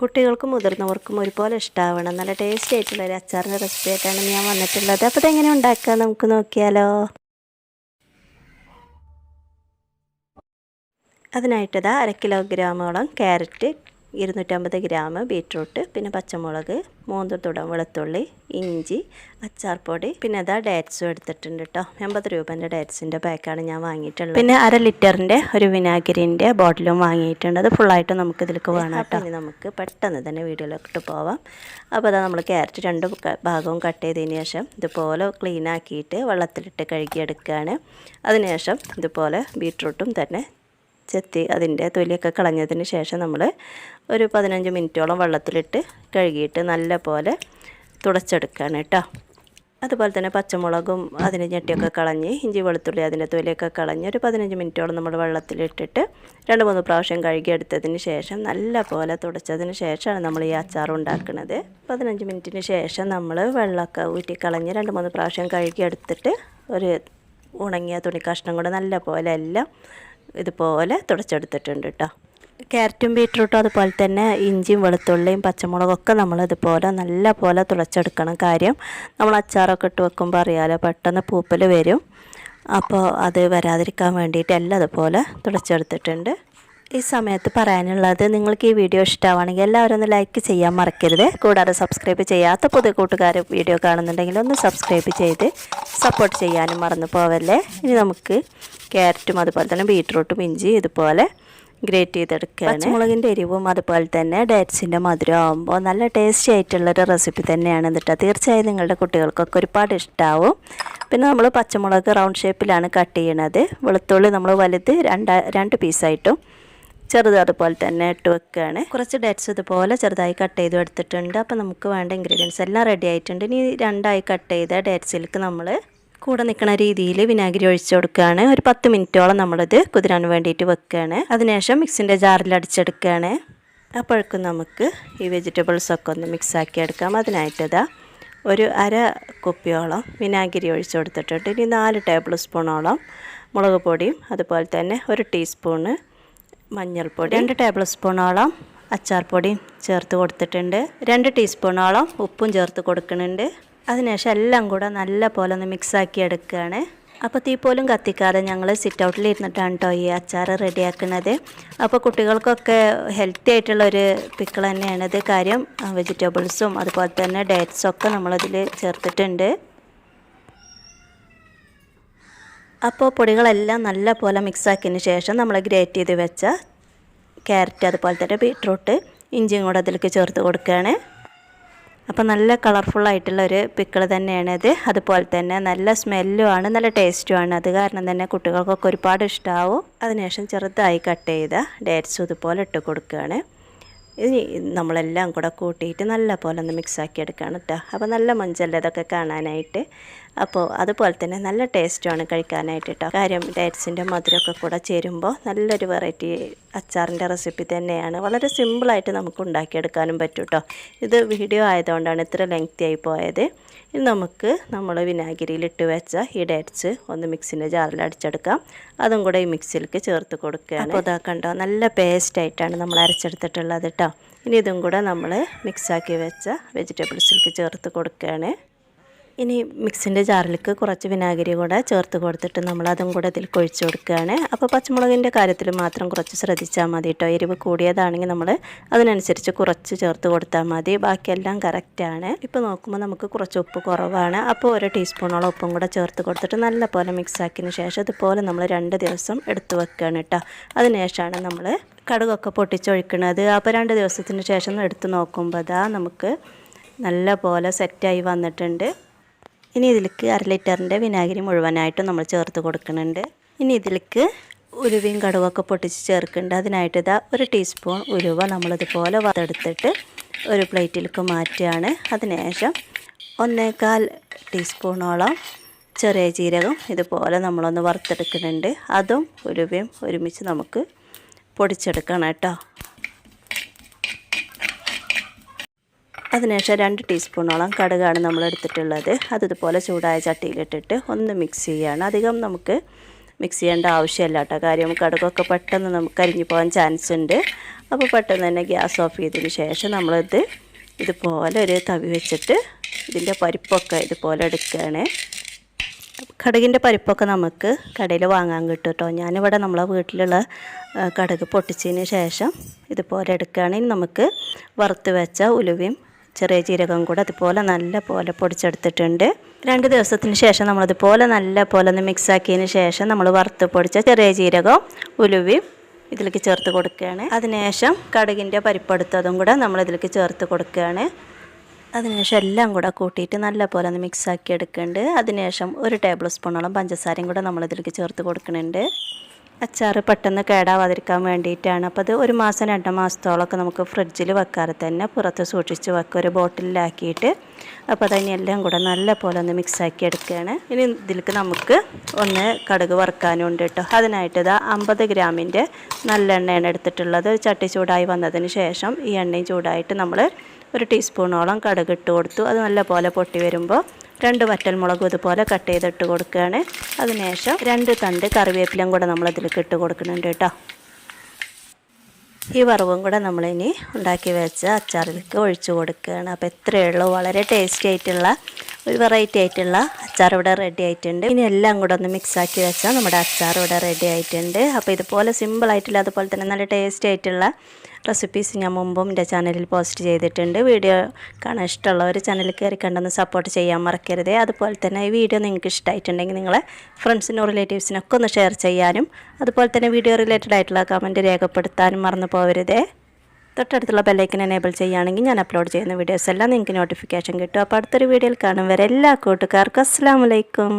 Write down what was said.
കുട്ടികൾക്കും മുതിർന്നവർക്കും ഒരുപോലെ ഇഷ്ടമാവണം നല്ല ടേസ്റ്റി ആയിട്ടുള്ള ഒരു അച്ചാറിന്റെ റെസിപ്പി ആയിട്ടാണ് ഞാൻ വന്നിട്ടുള്ളത്. അപ്പോൾ ഇതെങ്ങനെ ഉണ്ടാക്കുക നമുക്ക് നോക്കിയാലോ. അതിനായിട്ടതാ അര കിലോഗ്രാമോളം ക്യാരറ്റ് ഇരുന്നൂറ്റമ്പത് ഗ്രാം ബീട്രൂട്ട് പിന്നെ പച്ചമുളക് മൂന്ന് തുടം വെളുത്തുള്ളി ഇഞ്ചി അച്ചാർപ്പൊടി പിന്നെ അതാ ഡേറ്റ്സും എടുത്തിട്ടുണ്ട് കേട്ടോ എൺപത് രൂപേന്റെ ഡേറ്റ്സിന്റെ പാക്കാണ് ഞാൻ വാങ്ങിയിട്ടുള്ളത്. പിന്നെ അര ലിറ്ററിന്റെ ഒരു വിനാഗിരിന്റെ ബോട്ടിലും വാങ്ങിയിട്ടുണ്ട്. അത് ഫുള്ളായിട്ട് നമുക്ക് ഇതിലേക്ക് വേണം കേട്ടോ ഇനി നമുക്ക് പെട്ടെന്ന് തന്നെ വീഡിയോയിലോട്ട് പോവാം. അപ്പോൾ അതാ നമ്മൾ ക്യാരറ്റ് രണ്ട് ഭാഗവും കട്ട് ചെയ്തതിന് ശേഷം ഇതുപോലെ ക്ലീൻ ആക്കിയിട്ട് വെള്ളത്തിലിട്ട് കഴുകിയെടുക്കുകയാണ്. അതിനുശേഷം ഇതുപോലെ ബീട്രൂട്ടും തന്നെ ചെത്തി അതിന്റെ തൊലിയൊക്കെ കളഞ്ഞതിന് ശേഷം നമ്മൾ ഒരു പതിനഞ്ച് മിനിറ്റോളം വെള്ളത്തിലിട്ട് കഴുകിയിട്ട് നല്ല പോലെ തുടച്ചെടുക്കുകയാണ് കേട്ടോ. അതുപോലെ തന്നെ പച്ചമുളകും അതിന്റെ ഞെട്ടിയൊക്കെ കളഞ്ഞ് ഇഞ്ചി വെളുത്തുള്ളി അതിന്റെ തൊലിയൊക്കെ കളഞ്ഞ് ഒരു പതിനഞ്ച് മിനിറ്റോളം നമ്മൾ വെള്ളത്തിലിട്ടിട്ട് രണ്ട് മൂന്ന് പ്രാവശ്യം കഴുകിയെടുത്തതിന് ശേഷം നല്ല പോലെ തുടച്ചതിന് ശേഷമാണ് നമ്മൾ ഈ അച്ചാർ ഉണ്ടാക്കുന്നത്. പതിനഞ്ച് മിനിറ്റിന് ശേഷം നമ്മൾ വെള്ളമൊക്കെ ഊറ്റി കളഞ്ഞ് രണ്ട് മൂന്ന് പ്രാവശ്യം കഴുകിയെടുത്തിട്ട് ഒരു ഉണങ്ങിയ തുണി കൊണ്ട് നല്ല പോലെ എല്ലാം ഇതുപോലെ തുടച്ചെടുത്തിട്ടുണ്ട് കേട്ടോ. ക്യാരറ്റും ബീട്രൂട്ടും അതുപോലെ തന്നെ ഇഞ്ചിയും വെളുത്തുള്ളിയും പച്ചമുളകൊക്കെ നമ്മൾ ഇതുപോലെ നല്ല പോലെ തുളച്ചെടുക്കണം കാര്യം. നമ്മൾ അച്ചാറൊക്കെ ഇട്ട് വെക്കുമ്പോൾ അറിയാലോ പെട്ടെന്ന് പൂപ്പൽ വരും. അപ്പോൾ അത് വരാതിരിക്കാൻ വേണ്ടിയിട്ട് എല്ലാം അതുപോലെ തുളച്ചെടുത്തിട്ടുണ്ട് ഈ സമയത്ത് പറയാനുള്ളത് നിങ്ങൾക്ക് ഈ വീഡിയോ ഇഷ്ടമാണെങ്കിൽ എല്ലാവരും ഒന്ന് ലൈക്ക് ചെയ്യാൻ മറക്കരുത്. കൂടാതെ സബ്സ്ക്രൈബ് ചെയ്യാത്ത പുതിയ കൂട്ടുകാർ വീഡിയോ കാണുന്നുണ്ടെങ്കിൽ ഒന്ന് സബ്സ്ക്രൈബ് ചെയ്ത് സപ്പോർട്ട് ചെയ്യാനും മറന്നു പോവല്ലേ. ഇനി നമുക്ക് ക്യാരറ്റും അതുപോലെ തന്നെ ബീട്രൂട്ടും ഇഞ്ചി ഇതുപോലെ ഗ്രേറ്റ് ചെയ്തെടുക്കുകയാണ് പച്ചമുളകിന്റെ എരിവും അതുപോലെ തന്നെ ഡേറ്റ്സിന്റെ മധുരം ആകുമ്പോൾ നല്ല ടേസ്റ്റി ആയിട്ടുള്ളൊരു റെസിപ്പി തന്നെയാണ് എന്നിട്ട് തീർച്ചയായും നിങ്ങളുടെ കുട്ടികൾക്കൊക്കെ ഒരുപാട് ഇഷ്ടമാവും പിന്നെ നമ്മൾ പച്ചമുളക് റൗണ്ട് ഷേപ്പിലാണ് കട്ട് ചെയ്യണത്. വെളുത്തുള്ളി നമ്മൾ വലുത് രണ്ട് രണ്ട് പീസായിട്ടും ചെറുത് പോലെ തന്നെ ഇട്ട് വെക്കുകയാണ്. കുറച്ച് ഡേറ്റ്സ് ഇതുപോലെ ചെറുതായി കട്ട് ചെയ്ത് എടുത്തിട്ടുണ്ട്. അപ്പോൾ നമുക്ക് വേണ്ട ഇൻഗ്രീഡിയൻസ് എല്ലാം റെഡി ആയിട്ടുണ്ട്. ഇനി രണ്ടായി കട്ട് ചെയ്ത ഡേറ്റ്സിലേക്ക് നമ്മൾ കൂടെ നിൽക്കുന്ന രീതിയിൽ വിനാഗിരി ഒഴിച്ചു കൊടുക്കുകയാണ്. ഒരു പത്ത് മിനിറ്റോളം നമ്മളിത് കുതിരാൻ വേണ്ടിയിട്ട് വെക്കുകയാണ്. അതിനുശേഷം മിക്സിന്റെ ജാറിൽ അടിച്ചെടുക്കുകയാണ്. അപ്പോഴേക്കും നമുക്ക് ഈ വെജിറ്റബിൾസ് ഒക്കെ ഒന്ന് മിക്സാക്കി എടുക്കാം. അതിനായിട്ട് ഇതാ ഒരു അര കുപ്പിയോളം വിനാഗിരി ഒഴിച്ചു കൊടുത്തിട്ടുണ്ട്. ഇനി നാല് ടേബിൾ സ്പൂണോളം മുളക് പൊടിയും അതുപോലെ തന്നെ ഒരു ടീസ്പൂണ് മഞ്ഞൾപ്പൊടി. രണ്ട് ടേബിൾ സ്പൂണോളം അച്ചാർ പൊടിയും ചേർത്ത് കൊടുത്തിട്ടുണ്ട്. രണ്ട് ടീസ്പൂണോളം ഉപ്പും ചേർത്ത് കൊടുക്കുന്നുണ്ട്. അതിനുശേഷം എല്ലാം കൂടെ നല്ല പോലെ ഒന്ന് മിക്സാക്കി എടുക്കുകയാണ്. അപ്പോൾ തീ പോലും കത്തിക്കാതെ ഞങ്ങൾ സിറ്റ് ഔട്ടിൽ ഇരുന്നിട്ടാണ് കേട്ടോ ഈ അച്ചാർ റെഡിയാക്കുന്നത് അപ്പോൾ കുട്ടികൾക്കൊക്കെ ഹെൽത്തി ആയിട്ടുള്ള ആയിട്ടുള്ളൊരു പിക്കിൾ തന്നെയാണിത് കാര്യം വെജിറ്റബിൾസും അതുപോലെ തന്നെ ഡേറ്റ്സൊക്കെ നമ്മളതിൽ ചേർത്തിട്ടുണ്ട്. അപ്പോൾ പൊടികളെല്ലാം നല്ല പോലെ മിക്സാക്കിയതിന് ശേഷം നമ്മൾ ഗ്രേറ്റ് ചെയ്ത് വെച്ച ക്യാരറ്റ് അതുപോലെ തന്നെ ബീട്രൂട്ട് ഇഞ്ചിയും കൂടെ അതിലേക്ക് ചേർത്ത് കൊടുക്കുകയാണ്. അപ്പോൾ നല്ല കളർഫുള്ളായിട്ടുള്ള ഒരു പിക്കിൾ തന്നെയാണിത് അതുപോലെ തന്നെ നല്ല സ്മെല്ലും ആണ് നല്ല ടേസ്റ്റുമാണ് അത് കാരണം തന്നെ കുട്ടികൾക്കൊക്കെ ഒരുപാട് ഇഷ്ടമാവും അതിനുശേഷം ചെറുതായി കട്ട് ചെയ്ത ഡേറ്റ്സും ഇതുപോലെ ഇട്ട് കൊടുക്കുകയാണ്. ഇനി നമ്മളെല്ലാം കൂടെ കൂട്ടിയിട്ട് നല്ല പോലെ ഒന്ന് മിക്സാക്കി എടുക്കുകയാണ് കേട്ടോ അപ്പോൾ നല്ല മഞ്ചല്ല ഇതൊക്കെ കാണാനായിട്ട് അപ്പോൾ അതുപോലെ തന്നെ നല്ല ടേസ്റ്റുമാണ് കഴിക്കാനായിട്ട് കേട്ടോ കാര്യം ഡേറ്റ്സിന്റെ മധുരമൊക്കെ കൂടെ ചേരുമ്പോൾ നല്ലൊരു വെറൈറ്റി അച്ചാറിന്റെ റെസിപ്പി തന്നെയാണ്. വളരെ സിമ്പിളായിട്ട് നമുക്ക് ഉണ്ടാക്കിയെടുക്കാനും പറ്റും കേട്ടോ ഇത് വീഡിയോ ആയതുകൊണ്ടാണ് ഇത്ര ലെങ്തി ആയി പോയത്. ഇനി നമുക്ക് നമ്മൾ വിനാഗിരിയിലിട്ട് വെച്ച ഈ ഡേറ്റ്സ് ഒന്ന് മിക്സിന്റെ ജാറിൽ അടിച്ചെടുക്കാം. അതും കൂടെ ഈ മിക്സിയിലേക്ക് ചേർത്ത് കൊടുക്കുകയാണ്. അപ്പോൾ ഇതാ കണ്ടോ നല്ല പേസ്റ്റായിട്ടാണ് നമ്മൾ അരച്ചെടുത്തിട്ടുള്ളത് കേട്ടോ. ഇനി ഇതും കൂടെ നമ്മൾ മിക്സാക്കി വെച്ച വെജിറ്റബിൾസിലേക്ക് ചേർത്ത് കൊടുക്കുകയാണ്. ഇനി മിക്സിന്റെ ജാറിലേക്ക് കുറച്ച് വിനാഗിരി കൂടെ ചേർത്ത് കൊടുത്തിട്ട് നമ്മൾ അതും കൂടെ ഇതിൽ കൊഴിച്ച് കൊടുക്കുകയാണ്. അപ്പോൾ പച്ചമുളകിന്റെ കാര്യത്തിൽ മാത്രം കുറച്ച് ശ്രദ്ധിച്ചാൽ മതി കേട്ടോ. എരിവ് കൂടിയതാണെങ്കിൽ നമ്മൾ അതിനനുസരിച്ച് കുറച്ച് ചേർത്ത് കൊടുത്താൽ മതി. ബാക്കിയെല്ലാം കറക്റ്റാണ് ഇപ്പോൾ നോക്കുമ്പോൾ നമുക്ക് കുറച്ച് ഉപ്പ് കുറവാണ്. അപ്പോൾ ഒരു ടീസ്പൂണോളം ഉപ്പും കൂടെ ചേർത്ത് കൊടുത്തിട്ട് നല്ല പോലെ മിക്സാക്കിയതിന് ശേഷം ഇതുപോലെ നമ്മൾ രണ്ട് ദിവസം എടുത്തു വെക്കുകയാണ് കേട്ടോ. അതിനുശേഷമാണ് നമ്മൾ കടുകൊക്കെ പൊട്ടിച്ചൊഴിക്കുന്നത്. അപ്പോൾ രണ്ട് ദിവസത്തിന് ശേഷം എടുത്ത് നോക്കുമ്പോൾ അതാ നമുക്ക് നല്ല പോലെ സെറ്റായി വന്നിട്ടുണ്ട്. ഇനി ഇതിലേക്ക് അര ലിറ്ററിന്റെ വിനാഗിരി മുഴുവനായിട്ട് നമ്മൾ ചേർത്ത് കൊടുക്കുന്നുണ്ട്. ഇനി ഇതിലേക്ക് ഉലുവയും കടുവൊക്കെ പൊട്ടിച്ച് ചേർക്കുന്നുണ്ട്. അതിനായിട്ട് ഇതാ ഒരു ടീസ്പൂൺ ഉലുവ നമ്മളിതുപോലെ വറുത്തെടുത്തിട്ട് ഒരു പ്ലേറ്റിലേക്ക് മാറ്റുകയാണ്. അതിനുശേഷം ഒന്നേകാൽ ടീസ്പൂണോളം ചെറിയ ജീരകം ഇതുപോലെ നമ്മളൊന്ന് വറുത്തെടുക്കുന്നുണ്ട്. അതും ഉലുവയും ഒരുമിച്ച് നമുക്ക് പൊടിച്ചെടുക്കണം കേട്ടോ. അതിനുശേഷം രണ്ട് ടീസ്പൂണോളം കടുകാണ് നമ്മൾ എടുത്തിട്ടുള്ളത് അത് ഇതുപോലെ ചൂടായ ചട്ടിയിലിട്ടിട്ട് ഒന്ന് മിക്സ് ചെയ്യുകയാണ് അധികം നമുക്ക് മിക്സ് ചെയ്യേണ്ട ആവശ്യമില്ല കേട്ടോ. കാര്യം കടുകൊക്കെ പെട്ടെന്ന് നമുക്ക് കരിഞ്ഞു പോകാൻ ചാൻസ് ഉണ്ട്. അപ്പോൾ പെട്ടെന്ന് തന്നെ ഗ്യാസ് ഓഫ് ചെയ്തതിന് ശേഷം നമ്മളിത് ഇതുപോലെ ഒരു തവി വെച്ചിട്ട് ഇതിന്റെ പരിപ്പൊക്കെ ഇതുപോലെ എടുക്കുകയാണ്. കടുകിന്റെ പരിപ്പൊക്കെ നമുക്ക് കടയിൽ വാങ്ങാൻ കിട്ടും കേട്ടോ. ഞാനിവിടെ നമ്മളെ വീട്ടിലുള്ള കടുക് പൊട്ടിച്ചതിന് ശേഷം ഇതുപോലെ എടുക്കുകയാണെങ്കിൽ നമുക്ക് വറുത്ത് വെച്ച ഉലുവയും ചെറിയ ജീരകം കൂടെ അതുപോലെ നല്ല പോലെ പൊടിച്ചെടുത്തിട്ടുണ്ട്. രണ്ട് ദിവസത്തിന് ശേഷം നമ്മളിതുപോലെ നല്ല പോലെ ഒന്ന് മിക്സ് ആക്കിയതിന് ശേഷം നമ്മൾ വറുത്ത് പൊടിച്ച ചെറിയ ജീരകം ഉലുവയും ഇതിലേക്ക് ചേർത്ത് കൊടുക്കുകയാണ്. അതിനുശേഷം കടുകിന്റെ പരിപ്പെടുത്തതും കൂടെ നമ്മൾ ഇതിലേക്ക് ചേർത്ത് കൊടുക്കുകയാണ്. അതിനുശേഷം എല്ലാം കൂടെ കൂട്ടിയിട്ട് നല്ല പോലെ ഒന്ന് മിക്സ് ആക്കി എടുക്കുന്നുണ്ട്. അതിനുശേഷം ഒരു ടേബിൾ സ്പൂണോളം പഞ്ചസാരയും കൂടെ നമ്മൾ ഇതിലേക്ക് ചേർത്ത് കൊടുക്കുന്നുണ്ട്. അച്ചാർ പെട്ടെന്ന് കേടാവാതിരിക്കാൻ വേണ്ടിയിട്ടാണ്. അപ്പോൾ അത് ഒരു മാസം രണ്ട് മാസത്തോളമൊക്കെ നമുക്ക് ഫ്രിഡ്ജിൽ വെക്കാതെ തന്നെ പുറത്ത് സൂക്ഷിച്ച് വെക്കുക. ഒരു ബോട്ടിലാക്കിയിട്ട് അപ്പോൾ അതിന് എല്ലാം കൂടെ നല്ല പോലെ ഒന്ന് മിക്സാക്കി എടുക്കുകയാണ്. ഇനി ഇതിലേക്ക് നമുക്ക് ഒന്ന് കടുക് വറുക്കാനുണ്ട് കേട്ടോ. അതിനായിട്ട് ഇതാ അമ്പത് ഗ്രാമിന്റെ നല്ല എണ്ണയാണ് എടുത്തിട്ടുള്ളത്. ചട്ടി ചൂടായി വന്നതിന് ശേഷം ഈ എണ്ണയും ചൂടായിട്ട് നമ്മൾ ഒരു ടീസ്പൂണോളം കടുക് ഇട്ട് കൊടുത്തു. അത് നല്ല പോലെ പൊട്ടി വരുമ്പോൾ രണ്ട് വറ്റൽ വറ്റൽമുളകും ഇതുപോലെ കട്ട് ചെയ്തിട്ട് കൊടുക്കുകയാണ്. അതിനുശേഷം രണ്ട് തണ്ട് കറിവേപ്പിലയും കൂടെ നമ്മൾ അതിലേക്ക് ഇട്ട് കൊടുക്കുന്നുണ്ട് കേട്ടോ. ഈ വറവും കൂടെ നമ്മളിനി ഉണ്ടാക്കി വെച്ച അച്ചാറിലേക്ക് ഒഴിച്ചു കൊടുക്കുകയാണ്. അപ്പോൾ എത്രയേ ഉള്ളൂ. വളരെ ടേസ്റ്റി ആയിട്ടുള്ള ഒരു വെറൈറ്റി ആയിട്ടുള്ള അച്ചാർ ഇവിടെ റെഡി ആയിട്ടുണ്ട്. ഇനി എല്ലാം കൂടെ ഒന്ന് മിക്സ് ആക്കി വെച്ചാൽ നമ്മുടെ അച്ചാർ ഇവിടെ റെഡി ആയിട്ടുണ്ട്. അപ്പോൾ ഇതുപോലെ സിമ്പിൾ ആയിട്ടുള്ള അതുപോലെ തന്നെ നല്ല ടേസ്റ്റി ആയിട്ടുള്ള റെസിപ്പീസ് ഞാൻ മുമ്പും എന്റെ ചാനലിൽ പോസ്റ്റ് ചെയ്തിട്ടുണ്ട്. വീഡിയോ കാണാൻ ഇഷ്ടമുള്ളവർ ചാനൽ കയറി കണ്ടൊന്ന് സപ്പോർട്ട് ചെയ്യാൻ മറക്കരുത്. അതുപോലെ തന്നെ ഈ വീഡിയോ നിങ്ങൾക്ക് ഇഷ്ടമായിട്ടുണ്ടെങ്കിൽ നിങ്ങളെ ഫ്രണ്ട്സിനും റിലേറ്റീവ്സിനൊക്കെ ഒന്ന് ഷെയർ ചെയ്യാനും അതുപോലെ തന്നെ വീഡിയോ റിലേറ്റഡ് ആയിട്ടുള്ള കമന്റ് രേഖപ്പെടുത്താനും മറന്നു പോകരുതേ തൊട്ടടുത്തുള്ള ബെല്ലൈക്കൻ എനേബിൾ ചെയ്യുകയാണെങ്കിൽ ഞാൻ അപ്ലോഡ് ചെയ്യുന്ന വീഡിയോസ് എല്ലാം നിങ്ങൾക്ക് നോട്ടിഫിക്കേഷൻ കിട്ടും. അപ്പോൾ അടുത്തൊരു വീഡിയോയിൽ കാണും. വരെ എല്ലാ കൂട്ടുകാർക്കും അസ്സാം വലൈക്കും